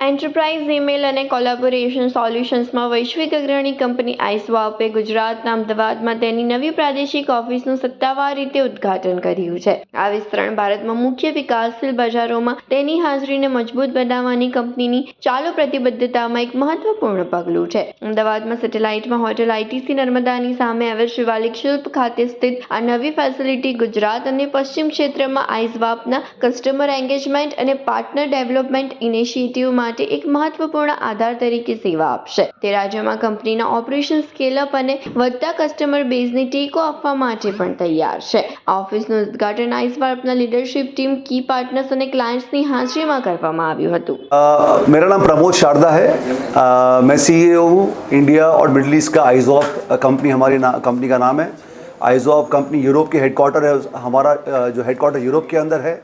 Enterprise email અને collaboration સોલ્યુશન્સમાં વૈશ્વિક અગ્રણી કંપની આઈસ્વાપે ગુજરાતના અમદાવાદમાં તેની નવી પ્રાદેશિક ઓફિસનું સત્તાવાર રીતે ઉદ્ઘાટન કર્યું છે. આ વિસ્તરણ ભારતમાં મુખ્ય વિકાસશીલ બજારોમાં તેની હાજરીને મજબૂત બનાવવાની કંપનીની ચાલુ પ્રતિબદ્ધતામાં એક મહત્વપૂર્ણ પગલું છે. અમદાવાદમાં સેટેલાઇટમાં હોટેલ આઈટીસી નર્મદાની સામે આવેલ શિવાલિક શિલ્પ ખાતે સ્થિત આ નવી ફેસિલિટી ગુજરાત અને પશ્ચિમ ક્ષેત્રમાં આઈઝવાપના કસ્ટમર એન્ગેજમેન્ટ અને પાર્ટનર ડેવલપમેન્ટ ઇનિશિયેટિવ માટે એક મહત્વપૂર્ણ આધાર તરીકે સેવા આપશે તે રાજ્યમાં કંપનીના ઓપરેશન સ્કેલઅપ અને વધતા કસ્ટમર બેઝને ટેકો આપવા માટે પણ તૈયાર છે આ ઓફિસનું ઉદ્ઘાટન આઈઝવાપના લીડરશિપ ટીમ કી પાર્ટનર્સ અને ક્લાયન્ટ્સની હાજરીમાં કરવામાં આવ્યું હતું अ, मेरा नाम प्रमोद शारदा है अ, मैं सीईओ हूँ इंडिया और मिडल ईस्ट का आइजॉप कंपनी हमारी ना, कंपनी का नाम है आइजॉप कंपनी यूरोप के हेडक्वार्टर है हमारा अ, जो हेडक्वार्टर यूरोप के अंदर है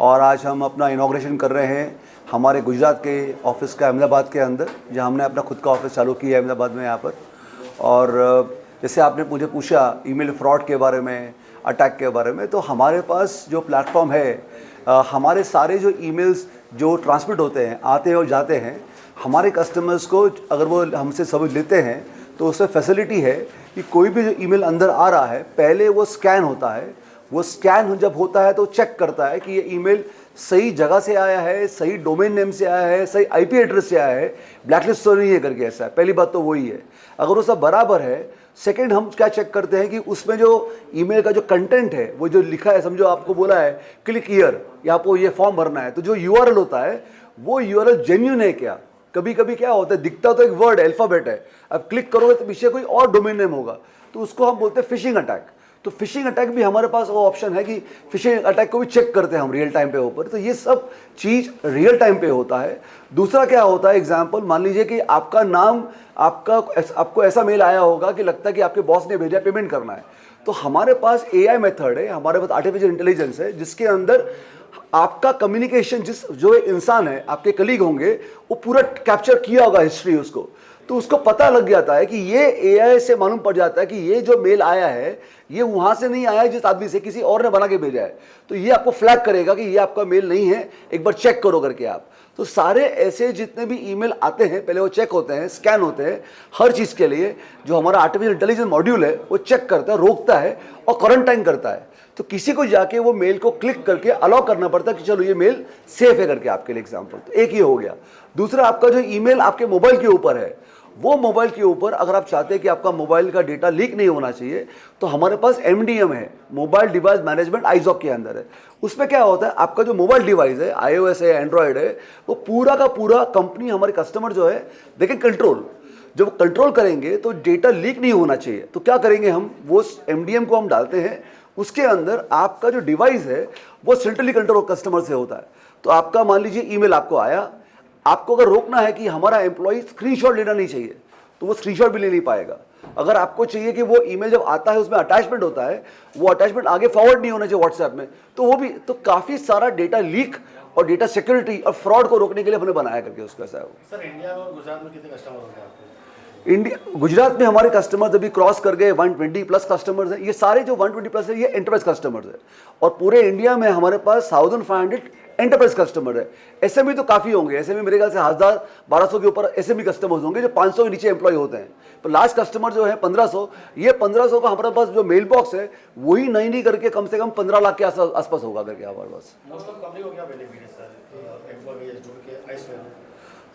और आज हम अपना इनाग्रेशन कर रहे हैं हमारे गुजरात के ऑफ़िस का अहमदाबाद के अंदर, जहाँ हमने अपना खुद का ऑफ़िस चालू किया है अहमदाबाद में यहाँ पर। और जैसे आपने मुझे पूछा ईमेल फ्रॉड के बारे में, अटैक के बारे में तो हमारे पास जो प्लेटफॉर्म है हमारे सारे जो ईमेल्स जो ट्रांसमिट होते हैं, आते हैं और जाते हैं, हमारे कस्टमर्स को अगर वो हमसे सब लेते हैं तो उसमें फैसिलिटी है कि कोई भी जो ईमेल अंदर आ रहा है, पहले वो स्कैन होता है। वो स्कैन जब होता है तो चेक करता है कि ये ईमेल सही जगह से आया है, सही डोमेन नेम से आया है, सही आईपी एड्रेस से आया है ब्लैकलिस्ट तो नहीं है करके ऐसा पहली बात तो वही है। अगर वो सब बराबर है सेकंड हम क्या चेक करते हैं कि उसमें जो ईमेल का जो कंटेंट है, वो जो लिखा है, समझो आपको बोला है क्लिक ईयर या आपको ये फॉर्म भरना है तो जो यूआरएल होता है, वो यू आर जेन्यून है क्या? कभी कभी क्या होता है, दिखता तो एक वर्ड अल्फ़ाबेट है। अब क्लिक करोगे तो पीछे कोई और डोमेन नेम होगा तो उसको हम बोलते हैं फिशिंग अटैक तो फिशिंग अटैक भी हमारे पास वो ऑप्शन है कि फिशिंग अटैक को भी चेक करते हैं हम रियल टाइम पे ऊपर। तो ये सब चीज़ रियल टाइम पे होता है। दूसरा क्या होता है एग्ज़ाम्पल मान लीजिए कि आपका नाम, आपका आपको ऐसा मेल आया होगा कि लगता है कि आपके बॉस ने भेजा पेमेंट करना है। तो हमारे पास एआई मेथड है, हमारे पास आर्टिफिशियल इंटेलिजेंस है, जिसके अंदर आपका कम्युनिकेशन जिस, जो इंसान है, आपके कलीग होंगे, वो पूरा कैप्चर किया होगा हिस्ट्री उसको। तो उसको पता लग जाता है कि ये एआई से मालूम पड़ जाता है कि ये जो मेल आया है, ये वहाँ से नहीं आया है, जिस आदमी से किसी और ने बना के भेजा है। तो ये आपको फ्लैग करेगा कि ये आपका मेल नहीं है, एक बार चेक करो करके आप। तो सारे ऐसे जितने भी ईमेल आते हैं, पहले वो चेक होते हैं स्कैन होते हैं, हर चीज़ के लिए जो हमारा आर्टिफिशियल इंटेलिजेंस मॉड्यूल है, वो चेक करता है, रोकता है और क्वारंटाइन करता है। तो किसी को जाके वो मेल को क्लिक करके अलाउ करना पड़ता है कि चलो ये मेल सेफ़ है करके आपके लिए एग्ज़ाम्पल तो एक ही हो गया। दूसरा आपका जो ईमेल आपके मोबाइल के ऊपर है वो मोबाइल के ऊपर अगर आप चाहते हैं कि आपका मोबाइल का डेटा लीक नहीं होना चाहिए तो हमारे पास एमडीएम है मोबाइल डिवाइस मैनेजमेंट आइजॉक के अंदर है। उसमें क्या होता है, आपका जो मोबाइल डिवाइस है आईओएस है एंड्रॉयड है, वो पूरा का पूरा कंपनी हमारे कस्टमर जो है दे कैन कंट्रोल जब कंट्रोल करेंगे तो डेटा लीक नहीं होना चाहिए। तो क्या करेंगे हम, वो एमडीएम को हम डालते हैं, उसके अंदर आपका जो डिवाइस है, वो सेंट्रली कंट्रोल कस्टमर से होता है। तो आपका मान लीजिए ईमेल आपको आया आपको अगर रोकना है कि हमारा एम्प्लॉय स्क्रीनशॉट लेना नहीं चाहिए तो वो स्क्रीनशॉट भी ले नहीं पाएगा। अगर आपको चाहिए कि वो ईमेल जब आता है उसमें अटैचमेंट होता है वो अटैचमेंट आगे फॉरवर्ड नहीं होना चाहिए व्हाट्सएप में तो वो भी तो काफ़ी सारा डेटा लीक और डेटा सिक्योरिटी और फ्रॉड को रोकने के लिए हमने बनाया करके उसका ऐसा सर इंडिया और गुजरात में कितने कस्टमर होंगे आपके? इंडिया गुजरात में हमारे कस्टमर्स अभी क्रॉस कर गए 120 प्लस कस्टमर्स हैं। ये सारे जो 120 प्लस है ये एंटरप्राइज कस्टमर्स है। और पूरे इंडिया में हमारे पास thousand five hundred enterprise customer है। ऐसे भी तो काफ़ी होंगे। ऐसे में मेरे ख्याल से हज़ार बारह सौ के ऊपर भी कस्टमर्स होंगे जो 500 के नीचे एम्प्लॉय होते हैं। पर लास्ट कस्टमर जो है 1500 ये 1500 का हमारे पास जो मेल बॉक्स है वही नई नहीं करके कम से कम 15 लाख के आसपास होगा करके हमारे पास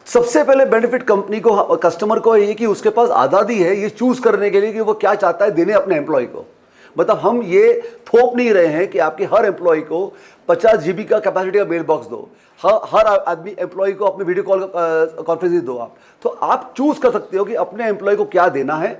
सबसे पहले बेनिफिट कंपनी को कस्टमर को ये कि उसके पास आज़ादी है ये चूज़ करने के लिए कि वो क्या चाहता है देने अपने एम्प्लॉय को। मतलब हम ये थोप नहीं रहे हैं कि आपके हर एम्प्लॉय को 50 जीबी का कैपेसिटी का मेल बॉक्स दो। हर हर आदमी एम्प्लॉय को अपने वीडियो कॉल कॉन्फ्रेंस दो आप। तो आप चूज़ कर सकते हो कि अपने एम्प्लॉय को क्या देना है,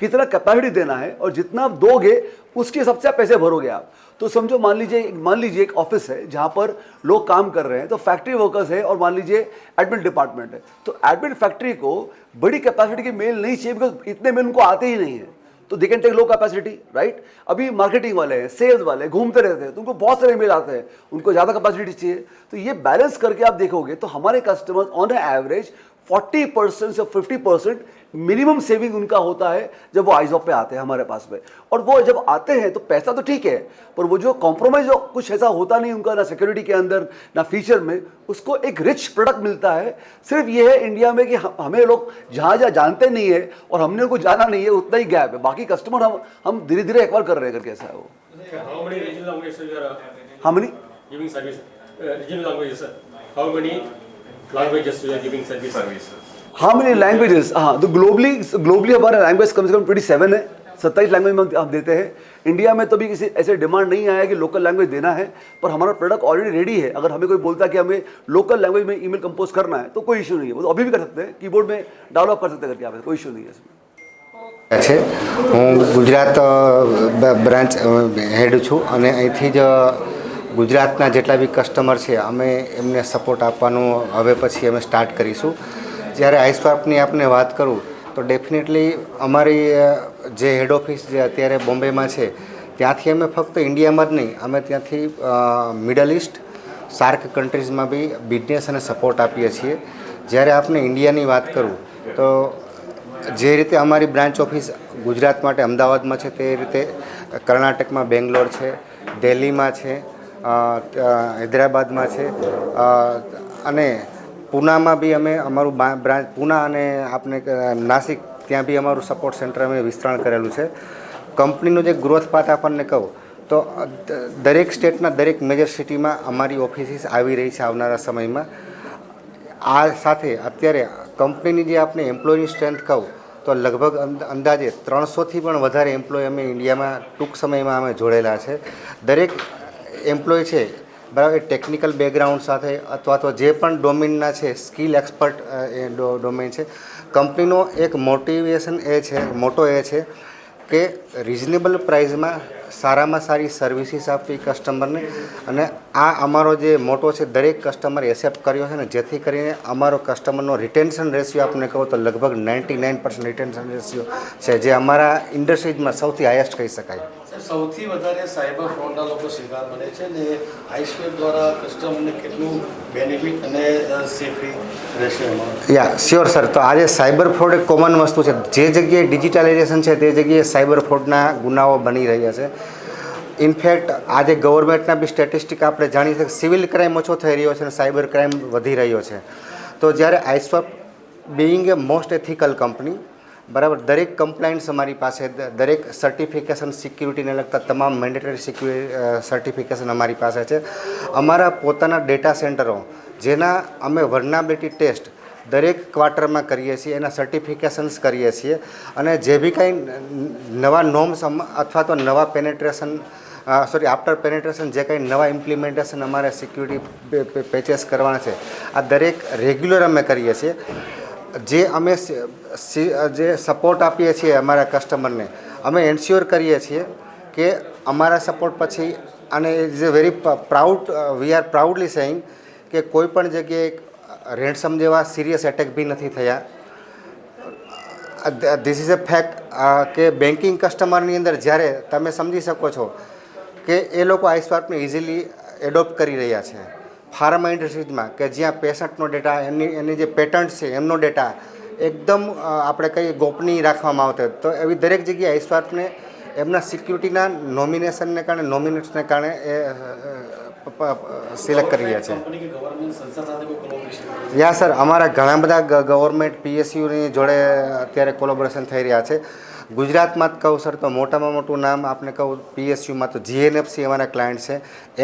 कितना कैपेसिटी देना है और जितना आप दोगे, उसके हिसाब से आप पैसे भरोगे आप। तो समझो, मान लीजिए मान लीजिए एक ऑफ़िस है जहाँ पर लोग काम कर रहे हैं तो फैक्ट्री वर्कर्स है और मान लीजिए एडमिन डिपार्टमेंट है। तो एडमिन फैक्ट्री को बड़ी कैपेसिटी की मेल नहीं चाहिए बिकॉज़ इतने मेल उनको आते ही नहीं है। तो they can take low capacity right अभी मार्केटिंग वाले हैं सेल्स वाले हैं, घूमते रहते हैं तो उनको बहुत सारे मेल आते हैं उनको ज़्यादा कैपेसिटी चाहिए। तो ये बैलेंस करके आप देखोगे तो हमारे कस्टमर्स ऑन एवरेज 40 परसेंट से 50 परसेंट मिनिमम सेविंग उनका होता है जब वो आइजॉप पे आते हैं हमारे पास में और वो जब आते हैं तो पैसा तो ठीक है पर वो जो कॉम्प्रोमाइज कुछ ऐसा होता नहीं उनका ना सिक्योरिटी के अंदर ना फ्यूचर में उसको एक रिच प्रोडक्ट मिलता है सिर्फ़ ये है इंडिया में कि हमें लोग जहाँ जहाँ जानते नहीं है और हमने उनको जाना नहीं है उतना ही गैप है बाकी कस्टमर हम हम धीरे धीरे एक्वायर कर रहे हैं करके ऐसा है वो How many are uh, giving service? Uh, regional languages, sir. How many languages you are giving service? Services. हाँ मेरी लैंग्वेजेस हाँ तो ग्लोबली ग्लोबली हमारा लैंग्वेज कम से कम ट्वेंटी सेवन है सत्ताईस लैंग्वेज में हम- हम देते हैं इंडिया में तो भी किसी ऐसे डिमांड नहीं आया कि लोकल लैंग्वेज देना है पर हमारा प्रोडक्ट ऑलरेडी रेडी है अगर हमें कोई बोलता है कि हमें लोकल लैंग्वेज में ईमेल कंपोज करना है तो कोई इशू नहीं है वो तो अभी भी कर सकते हैं कीबोर्ड में डेवलप कर सकते हैं करके आप कोई इशू नहीं है इसमें છે હું ગુજરાત અ, બ- બ્રાન્ચ અ, હેડ છું અને અહીંથી જ ગુજરાતના જેટલા બી કસ્ટમર છે અમે એમને સપોર્ટ આપવાનું હવે પછી અમે સ્ટાર્ટ કરીશું જ્યારે આઈસ્વાર્પની આપને વાત કરું, તો ડેફિનેટલી અમારી જે હેડ ઓફિસ જે અત્યારે બોમ્બેમાં છે, ત્યાંથી અમે ફક્ત ઇન્ડિયામાં જ નહીં, અમે ત્યાંથી મિડલ ઇસ્ટ સાર્ક કન્ટ્રીઝમાં બી બિઝનેસ અને સપોર્ટ આપીએ છીએ. જ્યારે આપણે ઇન્ડિયાની વાત કરું, તો જે રીતે અમારી બ્રાન્ચ ઓફિસ ગુજરાત માટે અમદાવાદમાં છે, તે રીતે કર્ણાટકમાં બેંગ્લોર છે, દિલ્હીમાં છે હૈદરાબાદમાં છે અને પૂનામાં બી અમે અમારું બ્રાન્ચ પૂના અને આપણે નાસિક, ત્યાં બી અમારું સપોર્ટ સેન્ટર અમે વિસ્તરણ કરેલું છે. કંપનીનું જે ગ્રોથ પાથ આપણને કહું, તો દરેક સ્ટેટના દરેક મેજર સિટીમાં અમારી ઓફિસીસ આવી રહી છે આવનારા સમયમાં. આ સાથે અત્યારે કંપનીની જે આપણે એમ્પ્લોયની સ્ટ્રેન્થ કહું, તો લગભગ અંદ- અંદાજે ત્રણસોથી પણ વધારે એમ્પ્લોય અમે ઇન્ડિયામાં ટૂંક સમયમાં અમે જોડેલા છે. દરેક એમ્પ્લોય છે બરાબર ટેકનિકલ બેકગ્રાઉન્ડ સાથે અથવા તો જે પણ ડોમેનના છે સ્કિલ એક્સપર્ટ એ ડોમેન છે. કંપનીનો એક મોટિવેશન એ છે, મોટો એ છે કે રિઝનેબલ પ્રાઇઝમાં સારામાં સારી સર્વિસીસ આપવી કસ્ટમરને અને આ અમારો જે મોટો છે, દરેક કસ્ટમર એસેપ્ટ કર્યો છે ને, જેથી કરીને અમારો કસ્ટમરનો રિટેન્શન રેશિયો આપને કહું તો લગભગ ninety nine percent retention ratio છે, જે અમારા ઇન્ડસ્ટ્રીઝમાં સૌથી હાઈએસ્ટ કહી શકાય. સૌથી વધારે સાયબર ફ્રોડના લોકો શિકાર બને છે ને આઈસ્વેપ દ્વારા કસ્ટમરને કેટલું બેનિફિટ અને સેફી રહેશે યા શ્યોર સર તો આજે સાયબર ફ્રોડ એક કોમન વસ્તુ છે. જે જગ્યાએ ડિજિટલાઇઝેશન છે, તે જગ્યાએ સાયબર ફ્રોડના ગુનાઓ બની રહ્યા છે. ઇનફેક્ટ આજે ગવર્મેન્ટના બી સ્ટેટિસ્ટિક આપણે જાણીએ છીએ. કે સિવિલ ક્રાઇમ ઓછો થઈ રહ્યો છે અને સાયબર ક્રાઇમ વધી રહ્યો છે. તો જ્યારે IceWarp being a most ethical company બરાબર, દરેક કમ્પ્લાયન્સ અમારી પાસે દરેક સર્ટિફિકેશન સિક્યુરિટીને લગતા તમામ મેન્ડેટરી સિક્યુરિટી સર્ટિફિકેશન અમારી પાસે છે. અમારા પોતાના ડેટા સેન્ટરો જેના અમે વર્નાબિલિટી ટેસ્ટ દરેક ક્વાર્ટરમાં કરીએ છીએ, એના સર્ટિફિકેશન્સ કરીએ છીએ, અને જે બી કાંઈ નવા નોમ્સ અથવા તો નવા પેનેટ્રેશન સોરી આફ્ટર પેનેટ્રેશન જે કંઈ નવા ઇમ્પ્લિમેન્ટેશન અમારે સિક્યુરિટી પેચેસ કરવાના છે, આ દરેક રેગ્યુલર અમે કરીએ છીએ. જે અમે જે સપોર્ટ આપીએ છીએ અમારા કસ્ટમરને અમે એન્શ્યોર કરીએ છીએ કે અમારા સપોર્ટ પછી, અને is a very proud we are proudly saying કે કોઈ પણ જગ્યાએ રેન્ડસમ જેવા સિરિયસ એટેક બી નથી થયા. ધીસ ઇઝ અ ફેક્ટ કે બેન્કિંગ કસ્ટમરની અંદર જ્યારે તમે સમજી શકો છો કે એ લોકો આઈસ્વાર્પને ઇઝીલી એડોપ્ટ કરી રહ્યા છે. ફાર્મા ઇન્ડસ્ટ્રીઝમાં કે જ્યાં પેશન્ટનો ડેટા, એમની, એની જે પેટન્ટ છે, એમનો ડેટા એકદમ આપણે કહીએ ગોપનીય રાખવામાં આવતો તો એવી દરેક જગ્યાએ આઈસ્વાર્પને એમના સિક્યુરિટીના નોમિનેશનને કારણે નોમિનેટ્સને કારણે એ સિલેક્ટ કરી રહ્યા છે. કંપની કે ગવર્મેન્ટ સંસ્થા સાથે કોઈ કોલોબરેશન યા સર અમારા ઘણા બધા ગવર્મેન્ટ પીએસયુની જોડે અત્યારે કોલોબોરેશન થઈ રહ્યા છે. ગુજરાતમાં જ કહું સર તો મોટામાં મોટું નામ આપણે કહું પીએસયુમાં તો જીએનએફસી અમારા ક્લાયન્ટ છે.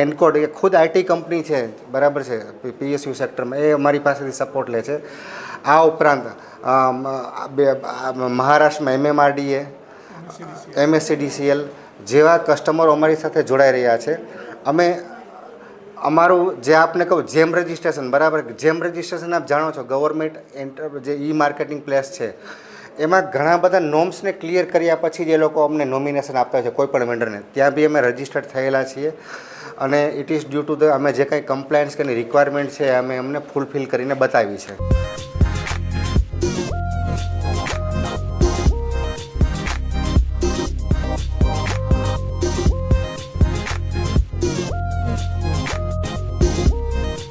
એનકોડ એ ખુદ આઈટી કંપની છે બરાબર છે પીએસયુ સેક્ટરમાં એ અમારી પાસેથી સપોર્ટ લે છે. આ ઉપરાંત મહારાષ્ટ્રમાં એમએમઆરડીએ એમએસસીડીસીએલ જેવા કસ્ટમરો અમારી સાથે જોડાઈ રહ્યા છે. અમે અમારું જે આપને કહું, જેમ રજિસ્ટ્રેશન બરાબર? જેમ રજિસ્ટ્રેશન આપ જાણો છો ગવર્મેન્ટ એન્ટર જે ઈ માર્કેટિંગ પ્લેસ છે, એમાં ઘણા બધા નોમ્સને ક્લિયર કર્યા પછી જ લોકો અમને નોમિનેશન આપતા છે, કોઈ પણ વેન્ડરને ત્યાં બી અમે રજિસ્ટર્ડ થયેલા છીએ અને it is due to the અમે જે કાંઈ કમ્પ્લાયન્સ કે રિક્વાયરમેન્ટ છે, અમે અમને ફૂલફિલ કરીને બતાવી છે.